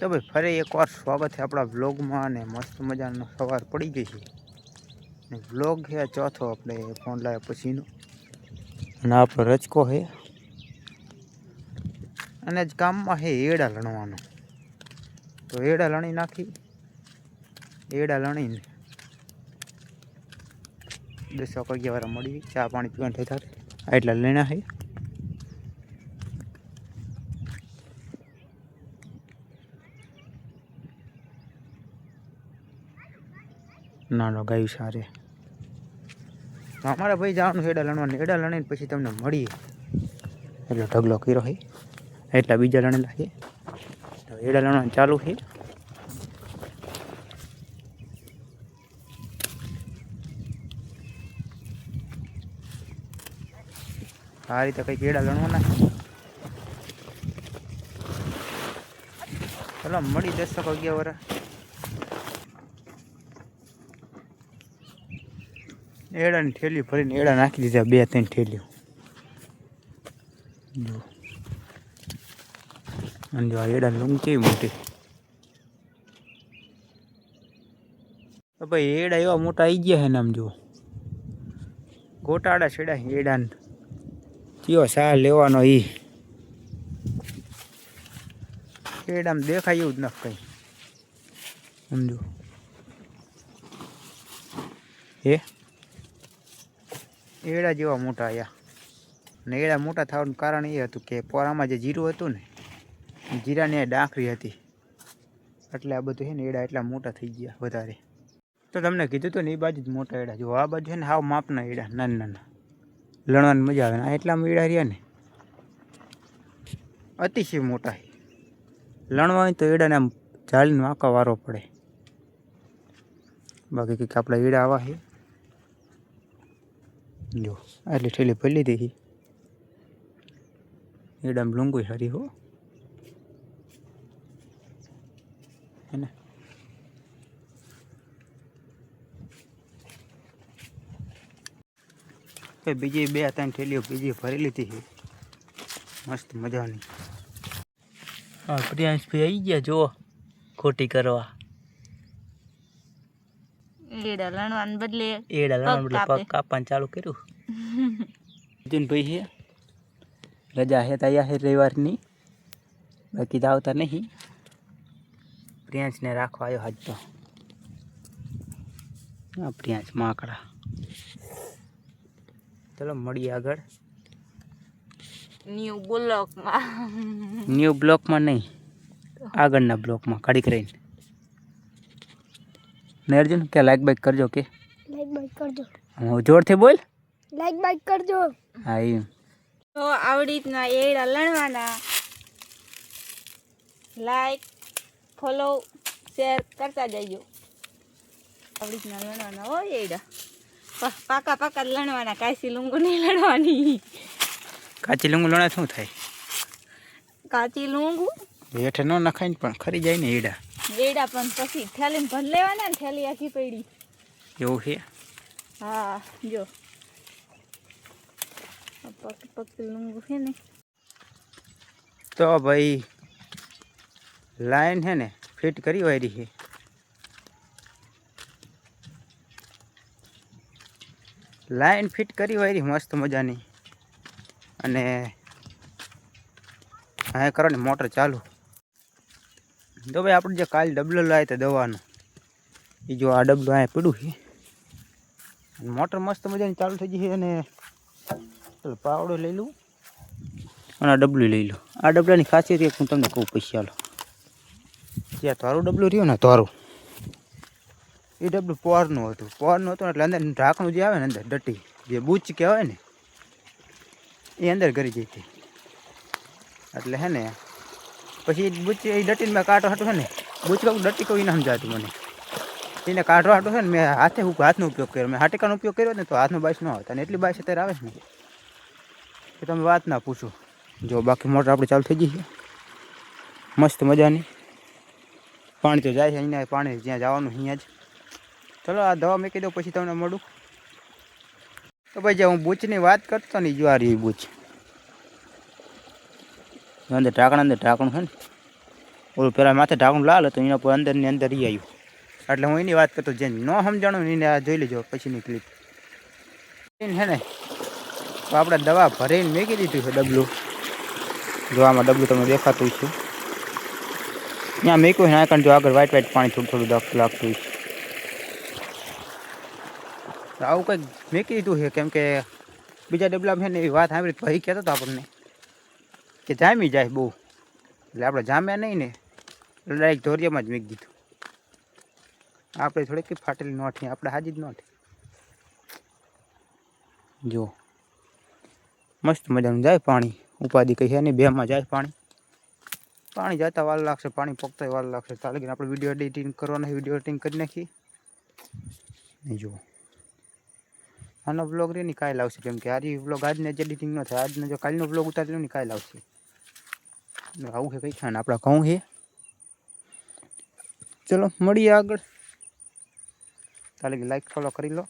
તો ભાઈ, ફરી એકવાર સ્વાગત છે આપણા વ્લોગમાં અને મસ્ત મજાનો સવાર પડી ગઈ છે. અને વ્લોગ છે ચોથો આપણે ફોન લાવ્યા પછીનો. અને આપણો રચકો છે. અને જ ગામમાં છે એડા લણવાનો. તો એડા લણી નાખી. એડા લણીને દસ અગિયાર વાળા મળી. ચા પાણી પીવાનું થઈ થાય એટલા લેણા છે. નાનો ગાયું સારે અમારે ભાઈ જવાનું હેડા લણવાનું. હેડા લણીને પછી તમને મળીએ. એટલો ઢગલો કર્યો હે. એટલા બીજા લણેલા છે. એડા લણવાનું ચાલુ છે. આ રીતે કંઈક એડા લણવાના ચલો, મળી દસ અગિયાર વરા એડાની થેલી ભરીને એડા નાખી દીધા, બે ત્રણ થેલીઓ. જો. અને જો આ એડા લૂંગ કેવી મોટી. તો ભાઈ, એડા એવા મોટા આવી ગયા છે ને આમ જો. ગોટાડા છેડા એડા કયો સા લેવાનો ઈ. એડામાં દેખાય એવું જ નથી કંઈ. સમજો હે? એડા જેવા મોટા આવ્યા ને એડા મોટા થવાનું કારણ એ હતું કે પોરામાં જે જીરું હતું ને જીરાની ડાંખરી હતી. એટલે આ બધું છે ને એડા એટલા મોટા થઈ ગયા વધારે. તો તમને કીધું હતું ને એ બાજુ જ મોટા એડા. જો આ બાજુ છે ને, હાવ માપના એડા, નાના નાના. લણવાની મજા આવે આ એટલામાં એડા રહ્યા ને. અતિશય મોટા લણવા હોય તો એડાને આમ જાળીને વાંકા વારો પડે. બાકી કંઈક આપણા એડા આવા છે. જો આટલી ઠેલી ભરી લીધી એડામ લૂંગુય હરી હો હે ને તો બીજી બે ત્રણ ઠેલીઓ બીજી ભરી લીધી છે મસ્ત મજાની હા પ્રિયાંશભાઈ આવી ગયા, જુઓ, ખોટી કરવા. એડા લણવાને બદલે એડા પગ એટલે પગ કાપવાનું ચાલુ કર્યું. અર્જુનભાઈ છે. રજા હે તૈયાર હે રવિવારની. બાકી તો આવતા નહીં. પ્રિયાંશને રાખવા આવ્યો હાજ તો. આ પ્રિયાંશ માકડા. ચલો મળીએ આગળ. ન્યુ બ્લોકમાં ન્યૂ બ્લોકમાં નહીં. આગળના બ્લોકમાં કડીક રહીને. ને અર્જુન કે લાઈક બાઈક કરજો કે? લાઈક બાઈક કરજો. હું જોરથી બોલ. લાઈક બાઈક કરજો. હા એ તો આવી રીતના એડા લણવાના. લાઈક ફોલો શેર કરતા જજો. આવી રીતના લણવાના હોય એડા પાકા પાકા લણવાના કાચી લૂંગું નહીં લણવાની. કાચી લીંબુ લણા શું થાય? કાચી લૂંગું? હેઠે ન નખાય પણ ખરી જાય ને ઈડા એડા પણ પછી થેલી ભર લેવાના ને થેલી આખી પડી. એવું છે? હા જો. પક પક લૂંગુ છે ને. તો ભાઈ લાઈન છે ને ફિટ કરી વાયરી છે. લાઈન ફિટ કરી વાયરી મસ્ત મજાની. અને હા કરો ને મોટર ચાલુ. તો ભાઈ આપણે જે કાલ ડબલો લાવ્યા હતા દવાનો. એ જો આ ડબલું અહીંયા પડ્યું છે. મોટર મસ્ત મજાની ચાલુ થઈ ગઈ છે અને પાવડો લઈ લઉં. અને આ ડબલું લઈ લો આ ડબલાની ખાસિયત હું તમને કહું પછી ચાલો જ્યાં તારું ડબલું રહ્યું ને તારું. એ ડબલું પોરનું હતું. પોરનું હતું એટલે અંદર ઢાંકણું જે આવે ને અંદર, ડટી, જે બૂચ કહેવાય ને, એ અંદર કરી જતી. એટલે હે ને પછી બુચી એ ડટીને મેં કાંટો હાટું છે ને, બૂચ કહું ડટી કહું એને સમજાતું મને. એને કાઢવા હાટું છે ને, મેં હાથે હું હાથનો ઉપયોગ કર્યો. મેં હાટીકાનો ઉપયોગ કર્યો ને તો હાથનો બાઈસ ન આવતા. અને એટલી બાઈસ અત્યારે આવે છે ને, કે તમે વાત ના પૂછો. જો બાકી મોટર આપણે ચાલુ થઈ ગઈ છે. મસ્ત મજાની. પાણી તો જાય છે અહીંયા, પાણી જ્યાં જવાનું અહીંયા જ. ચલો આ દવા મૂકી દો પછી તમને મળું. તો ભાઈ જે હું બૂચની વાત કરતો ને જો આ રહી બૂચ. અંદર ઢાંકણ, અંદર ઢાંકણું છે ને. ઓલું પેલા માથે ઢાંકણું લાલ હતું, એના પર અંદરની અંદર ઈ આવ્યું એટલે હું એની વાત કરતો જેને ન સમજાણું એને આ જોઈ લેજો પછીની ક્લિપ છે ને, તો આપણે દવા ભરીને મેકી દીધું છે ડબલું. જો આમાં ડબલું તમને દેખાતું છે. ત્યાં મેક્યું છે કારણ જો આગળ વ્હાઈટ વ્હાઈટ પાણી થોડું થોડું લાગતું છે. આવું કંઈક મેકી દીધું છે, કેમ કે બીજા ડબલામાં છે ને એવી વાત સાંભળી ભાઈ કહેતો હતો આપણને. કે જામી જાય બહુ. એટલે આપણે જામ્યા નહીં ને એટલે ડાયરેક્ટ ધોરિયામાં જ મેકી દીધું આપણે થોડીક ફાટેલી નોઠી આપણે હાજી જ નોઠી જો. મસ્ત મજાનું જાય પાણી. ઉપાધિ કહી છે નહીં, બેમાં જાય પાણી. પાણી જતા વાર લાગશે, પાણી પકતા વાર લાગશે. તાલે આપણે વીડિયો એડિટિંગ કરવાના વીડિયો એડિટિંગ કરી નાખી ને જુઓ આનો બ્લોગ રે ની કાલ આવશે, કેમ કે આરી બ્લોગ આજને જ એડિટિંગ ન થાય. આજનો જો કાલનો બ્લોગ ઉતારી ને કાલ આવશે. ને આવું છે કઈ ખાને આપણા ઘઉં છે. ચલો, મળીએ આગળ. ચાલે લાઈક ફોલો કરી લો.